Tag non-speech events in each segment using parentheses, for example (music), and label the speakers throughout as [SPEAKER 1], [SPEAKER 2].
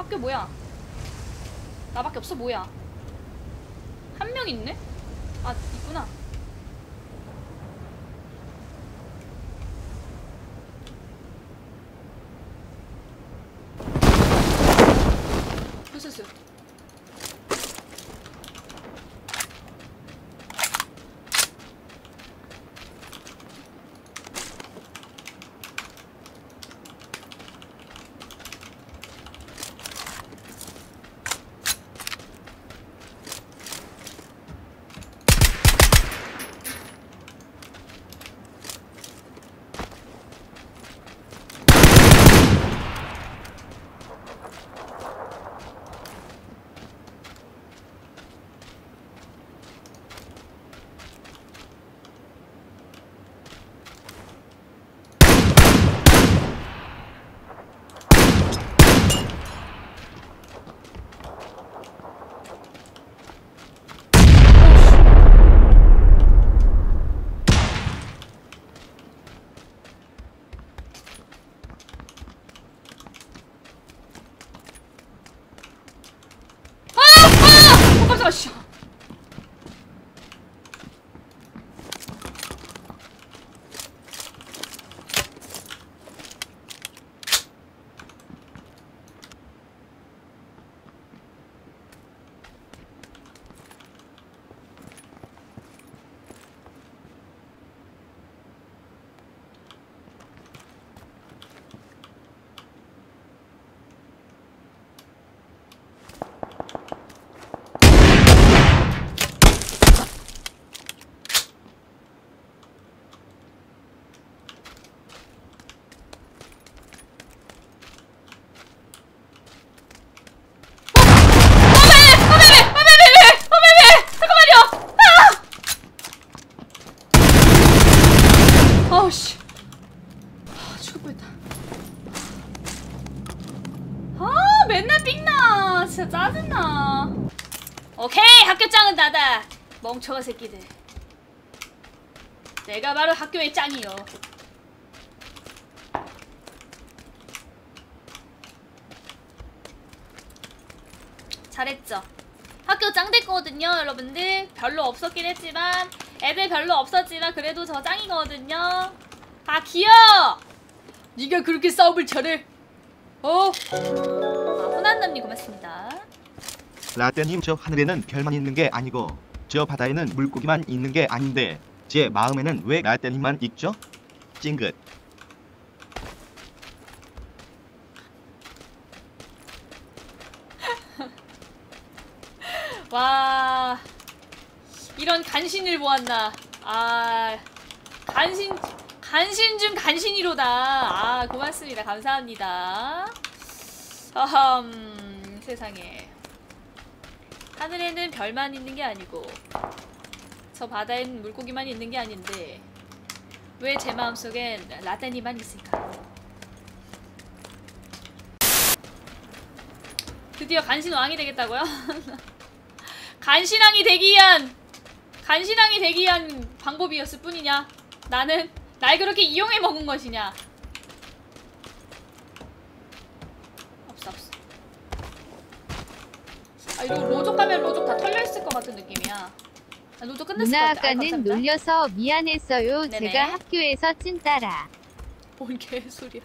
[SPEAKER 1] 학교 뭐야? 나밖에 없어 뭐야? 한 명 있네? 아 있구나. 아! 멍청한 새끼들. 내가 바로 학교의 짱이요. 잘했죠. 학교 짱 됐거든요, 여러분들. 별로 없었긴 했지만, 애들 별로 없었지만 그래도 저 짱이거든요. 아 귀여워. 네가 그렇게 싸움을 잘해. 어? 아, 호난남님 고맙습니다.
[SPEAKER 2] 라떼님 저 하늘에는 별만 있는 게 아니고 저 바다에는 물고기만 있는 게 아닌데 제 마음에는 왜 라떼님만 있죠? 찡긋 (laughs)
[SPEAKER 1] 와 이런 간신을 보았나. 아 간신 간신 중 간신이로다. 아 고맙습니다. 감사합니다. 어흠 세상에 하늘에는 별만 있는 게 아니고 저 바다엔 물고기만 있는 게 아닌데 왜 제 마음속엔 라떼니만 있을까? 드디어 간신 왕이 되겠다고요? (laughs) 간신왕이 되기 위한 간신왕이 되기 위한 방법이었을 뿐이냐? 나는 날 그렇게 이용해 먹은 것이냐? 없어 없어. 아 이거 로족 가면 로족 다 털려 있을 것 같은 느낌이야. 아, 로족 끝났을 것
[SPEAKER 3] 누나
[SPEAKER 1] 같아. 아,
[SPEAKER 3] 아까는. 놀려서 미안했어요.
[SPEAKER 1] 네네.
[SPEAKER 3] 제가 학교에서 찐따라.
[SPEAKER 1] 뭔 개소리야.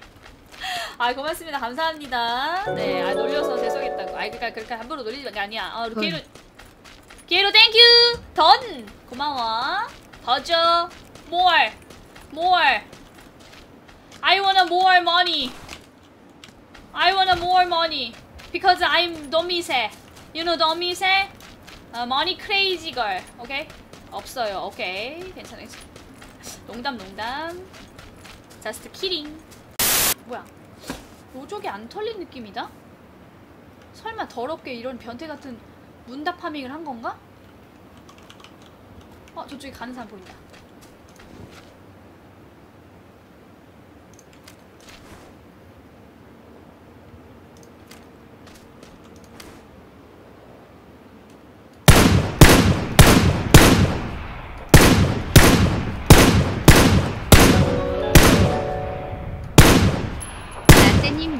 [SPEAKER 1] 아 고맙습니다. 감사합니다. 네, 아 놀려서 죄송했다고. 아 그러니까 그렇게 함부로 놀리는 게 아니야. 어,
[SPEAKER 3] 헐.
[SPEAKER 1] 기회로 기회로 땡큐. 던 고마워. 더 줘. more, more. I wanna more money. I wanna more money because I'm 도미세. You know 도미세? 어, money crazy girl. 오케이? 없어요. 오케이. 괜찮아요. 농담 농담. Just kidding. 뭐야? 로족이 안 털린 느낌이다? 설마 더럽게 이런 변태 같은 문답 파밍을 한 건가? 어, 저쪽에 가는 사람 보인다.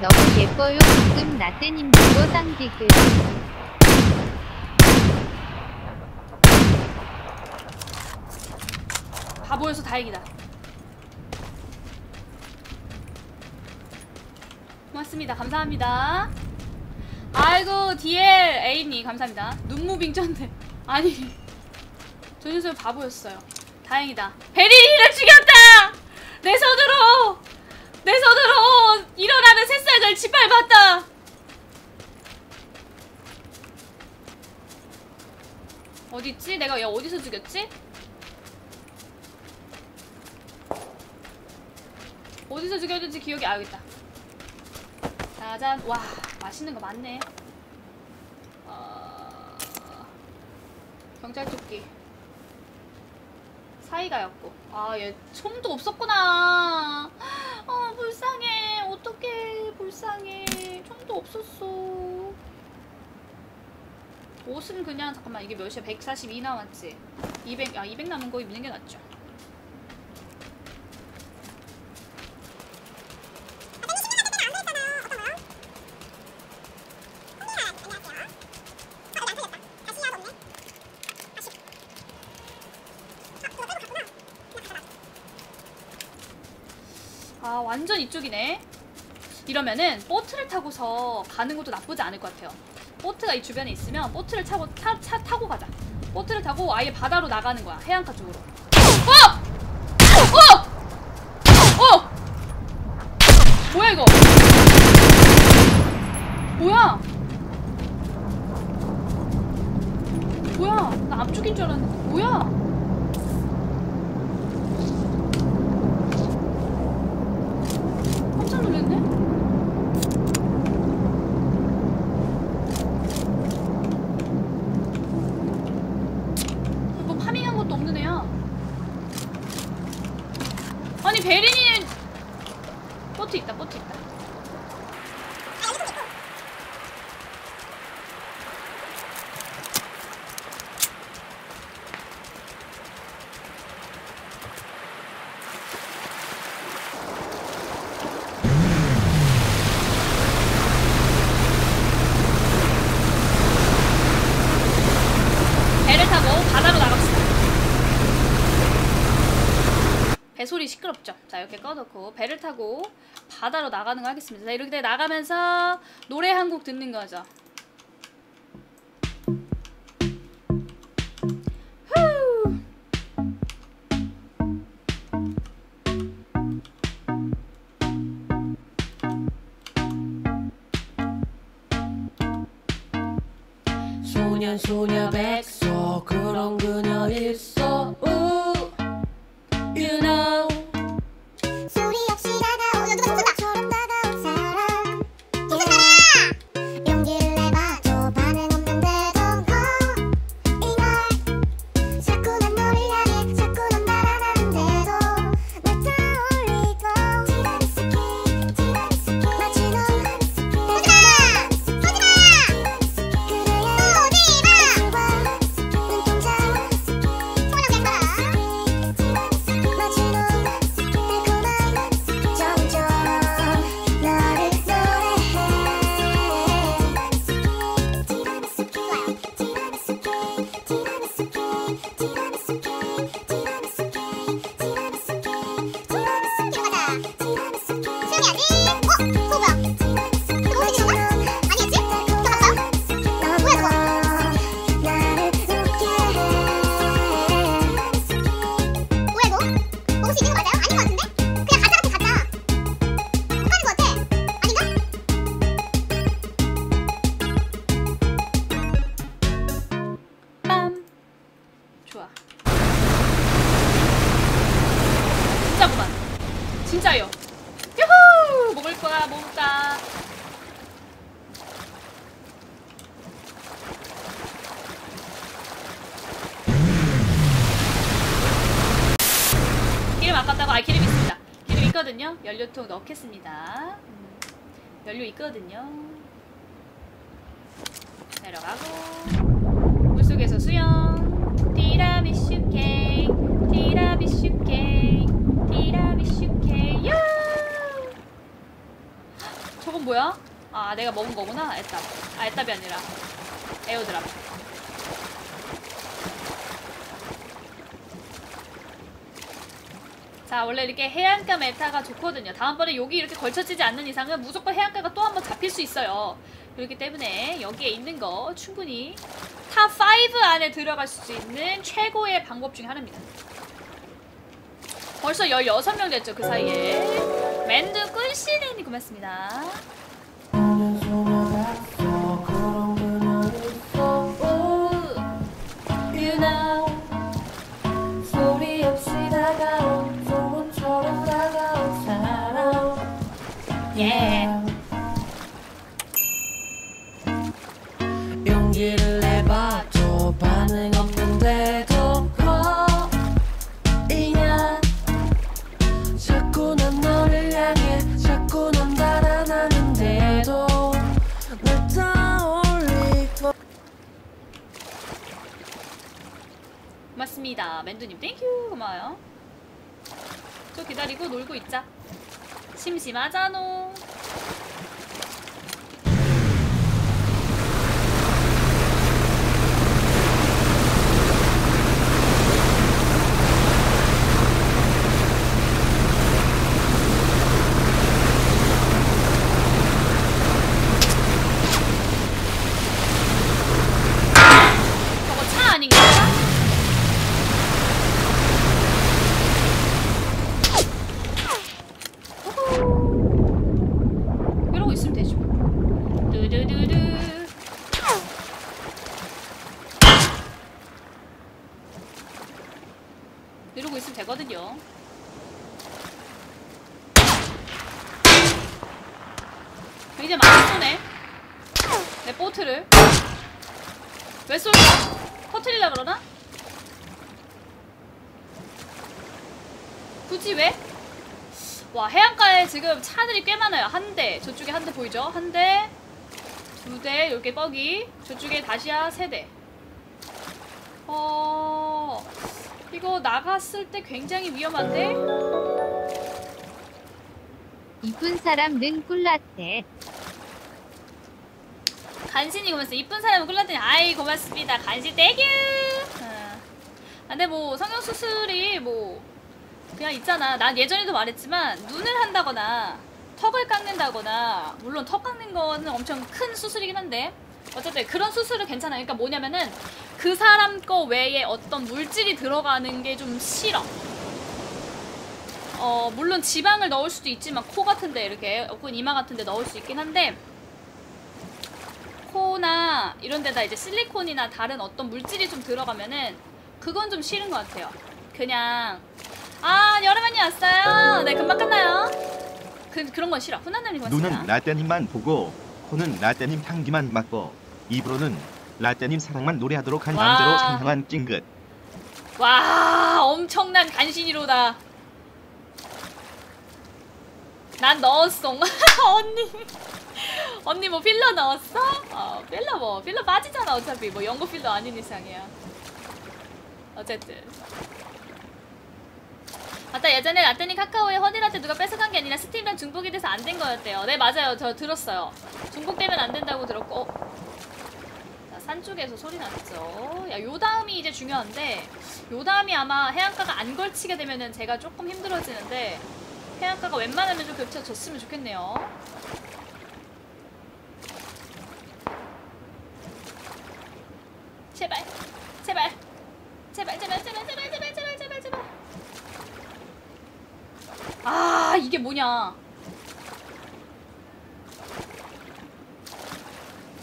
[SPEAKER 3] 너무 예뻐요. 지금 보고 쌍디글.
[SPEAKER 1] 바보여서 다행이다. 고맙습니다. 감사합니다. 아이고 DL A님 감사합니다. 눈무빙 쩐데 아니 전현수 바보였어요. 다행이다. 베리니를 죽였다. 내 손으로 내 손으로 일어나는 새싹을 짓밟았다. 어딨지? 내가 얘 어디서 죽였지? 어디서 죽였는지 기억이 아 여기 있다. 짜잔 와 맛있는 거 많네. 어... 경찰 조끼 사이가였고 아 얘 총도 없었구나. 아 불쌍해 어떡해 불쌍해 총도 없었어. 옷은 그냥 잠깐만 이게 몇이야? 142 남았지? 200 아 200 남은 거 입는 게 낫죠. 아 완전 이쪽이네. 이러면은 보트를 타고서 가는 것도 나쁘지 않을 것 같아요 보트가 이 주변에 있으면 보트를 타고 타, 차 타고 가자. 보트를 타고 아예 바다로 나가는 거야. 해안가 쪽으로. 어! 어! 어! 뭐야 이거? 뭐야? 뭐야? 나 앞쪽인 줄 알았는데 뭐야? 깜짝 놀랐네 뭐 파밍한 것도 없는 애야. 아니 베린이는 보트 있다, 보트 있다. 배를 타고 바다로 나갑시다. 배소리 시끄럽죠? 자, 이렇게 꺼놓고 배를 타고 바다로 나가는 거 하겠습니다. 자, 이렇게 나가면서 노래 한 곡 듣는 거죠.
[SPEAKER 4] 소녀 백
[SPEAKER 1] 아 기름 있습니다. 기름 있거든요. 연료통 넣겠습니다. 음, 연료 있거든요. 내려가고 물속에서 수영 티라미슈 케이크 티라미슈 케이크 티라미슈 케이크 야! 저거 내가 먹은 거구나 애답 아 애답이 아니라 에어드랍 자 원래 이렇게 해안가 메타가 좋거든요. 다음번에 여기 이렇게 걸쳐지지 않는 이상은 무조건 해안가가 또 한 번 잡힐 수 있어요. 그렇기 때문에 여기에 있는 거 충분히 탑5 안에 들어갈 수 있는 최고의 방법 중에 하나입니다. 벌써 16명 됐죠 그 사이에. 맨드 꿀씨네니 고맙습니다 고맙습니다. 맨두님 땡큐 고마워요. 또 기다리고 놀고 있자. 심심하자노 저거 차 아닌가? 이러고 있으면 되죠. 두두두두. 이러고 있으면 되거든요. 이제 많이 쏘네. 내 보트를. 왜 쏠까? 터트리려 그러나? 굳이 왜? 와 해안가에 지금 차들이 꽤 많아요 한 대 저쪽에 한 대 보이죠? 한 대, 두 대, 이렇게 뻐기 저쪽에 다시야 세 대. 어... 이거 나갔을 때 굉장히 위험한데?
[SPEAKER 3] 이쁜 사람은 꿀라떼.
[SPEAKER 1] 간신히 고맙습니다. 이쁜 사람은 꿀라더니 아이 고맙습니다. 간신 땡큐. 아, 근데 뭐 성형 수술이 뭐 그냥 있잖아. 난 예전에도 말했지만 눈을 한다거나 턱을 깎는다거나 물론 턱 깎는 거는 엄청 큰 수술이긴 한데 어쨌든 그런 수술은 괜찮아요. 그러니까 뭐냐면은 그 사람 거 외에 어떤 물질이 들어가는 게 좀 싫어. 어 물론 지방을 넣을 수도 있지만 코 같은데 이렇게 혹은 이마 같은데 넣을 수 있긴 한데 코나 이런 데다 이제 실리콘이나 다른 어떤 물질이 좀 들어가면은 그건 좀 싫은 것 같아요. 그냥 아 여러분이 왔어요. 네 금방 끝나요. 그 그런 건 싫어. 훈훈함이 고맙습니다.
[SPEAKER 2] 눈은 라떼님만 보고 코는 라떼님 향기만 맡고 입으로는 라떼님 사랑만 노래하도록 한
[SPEAKER 1] 와.
[SPEAKER 2] 남자로 상상한 찡긋
[SPEAKER 1] 와 엄청난 간신이로다. 난 넣었어. (laughs) 언니. 언니 뭐 필러 넣었어? 어 필러 뭐 필러 빠지잖아 어차피 뭐 연고 필러 아닌 이상이야. 어쨌든. 맞다. 예전에 라떼니 카카오에 허니라떼 누가 뺏어간 게 아니라 스팀이랑 중복이 돼서 안 된 거였대요. 네 맞아요. 저 들었어요. 중복되면 안 된다고 들었고. 자산 쪽에서 소리 났죠. 야요 다음이 이제 중요한데 요 다음이 아마 해안가가 안 걸치게 되면은 제가 조금 힘들어지는데 해안가가 웬만하면 좀 겹쳐졌으면 좋겠네요. 제발 제발 제발 제발 제발 제발 제발. 아, 이게 뭐냐.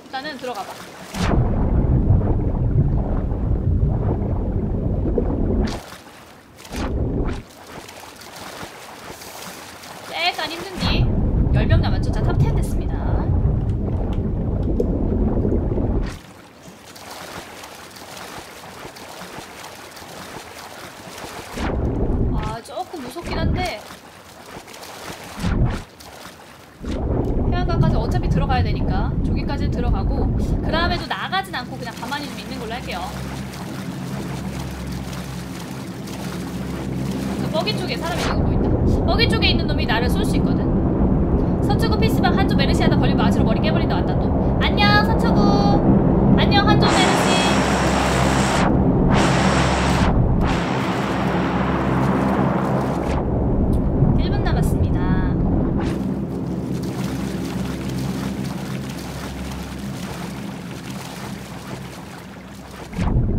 [SPEAKER 1] 일단은 들어가 봐. 약간 힘든디 10명 남았죠? 자, 탑10 됐습니다. 아, 조금 무섭긴 한데 해안가까지 어차피 들어가야 되니까 저기까지 들어가고 그 다음에도 나가진 않고 그냥 가만히 좀 있는 걸로 할게요. 그 뻐기 쪽에 사람이 있는 거 보인다. 뻐기 쪽에 있는 놈이 나를 쏠 수 있거든. 서초구 PC방 한조 메르시 하다 걸린 마주로 머리 깨버린다 왔다 또 안녕 서초구 안녕 한조 메르시 1분 남았습니다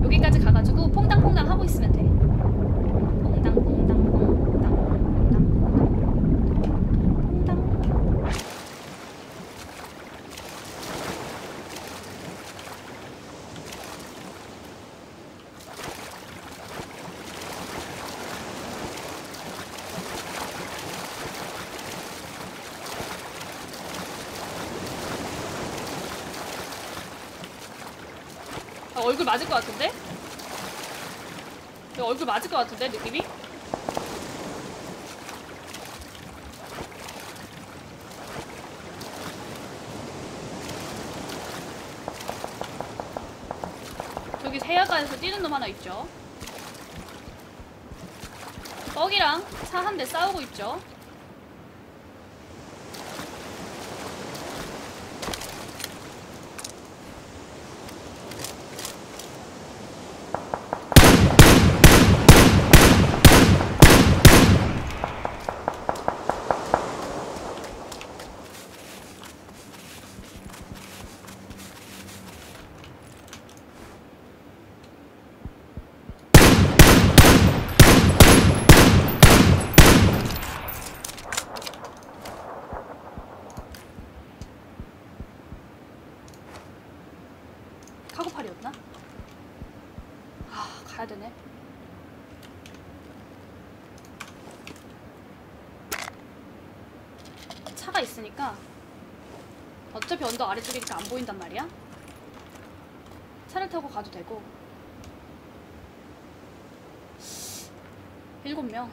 [SPEAKER 1] 여기까지 가가지고 퐁당퐁당 하고 있으면 돼 퐁당퐁당 퐁당 퐁당 퐁당 아, 얼굴 맞을 것 같은데? 얼굴 맞을 것 같은데 느낌이? 저기 해안가에서 뛰는 놈 하나 있죠? 떡이랑 차 한 대 싸우고 있죠? 카고팔이었나? 아 가야 되네. 차가 있으니까 언덕 아래쪽이니까 안 보인단 말이야. 차를 타고 가도 되고. 일곱 명.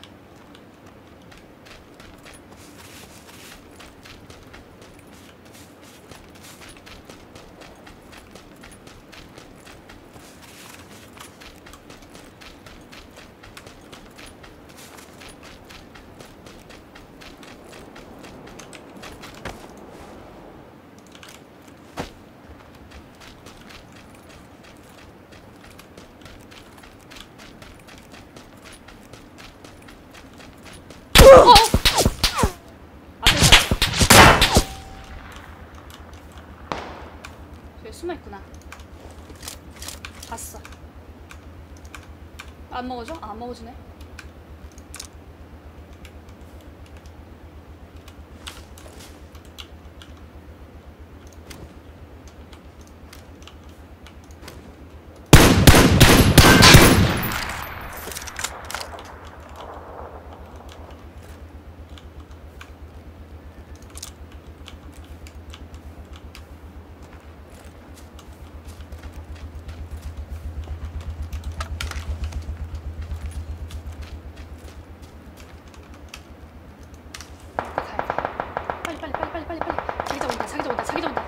[SPEAKER 1] 어! 앞에 있어. 저기 숨어 있구나. 봤어. 안 먹어줘? 아, 안 먹어주네. 가야 돼. 빨리 빨리 빨리 빨리 빨리 빨리. 자기장 온다. 자기장 온다.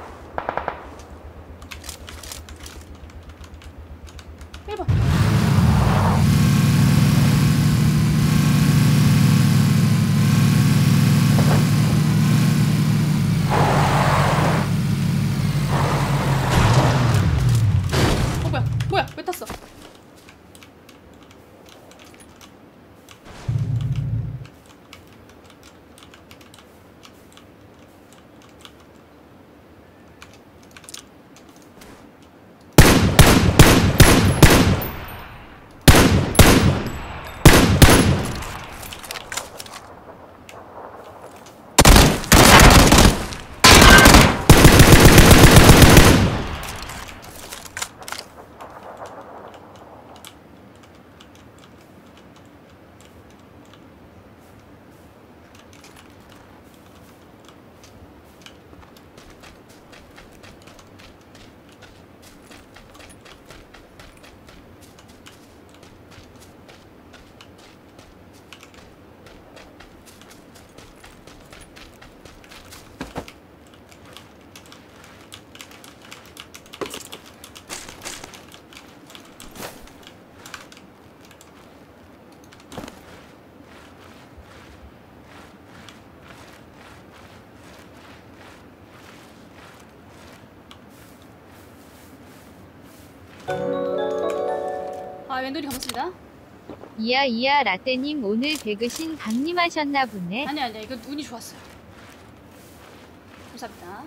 [SPEAKER 1] 왼돌이 감사합니다.
[SPEAKER 3] 이야 이야 라떼님 오늘 배그신 강림 하셨나 보네.
[SPEAKER 1] 아니 아니야 이거 운이 좋았어요. 감사합니다.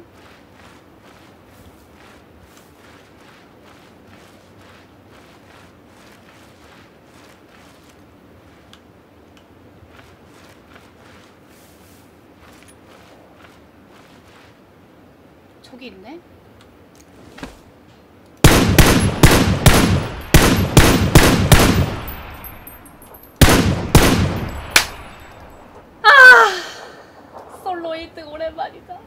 [SPEAKER 1] 저기 있네. 솔로 1등 오랜만이다.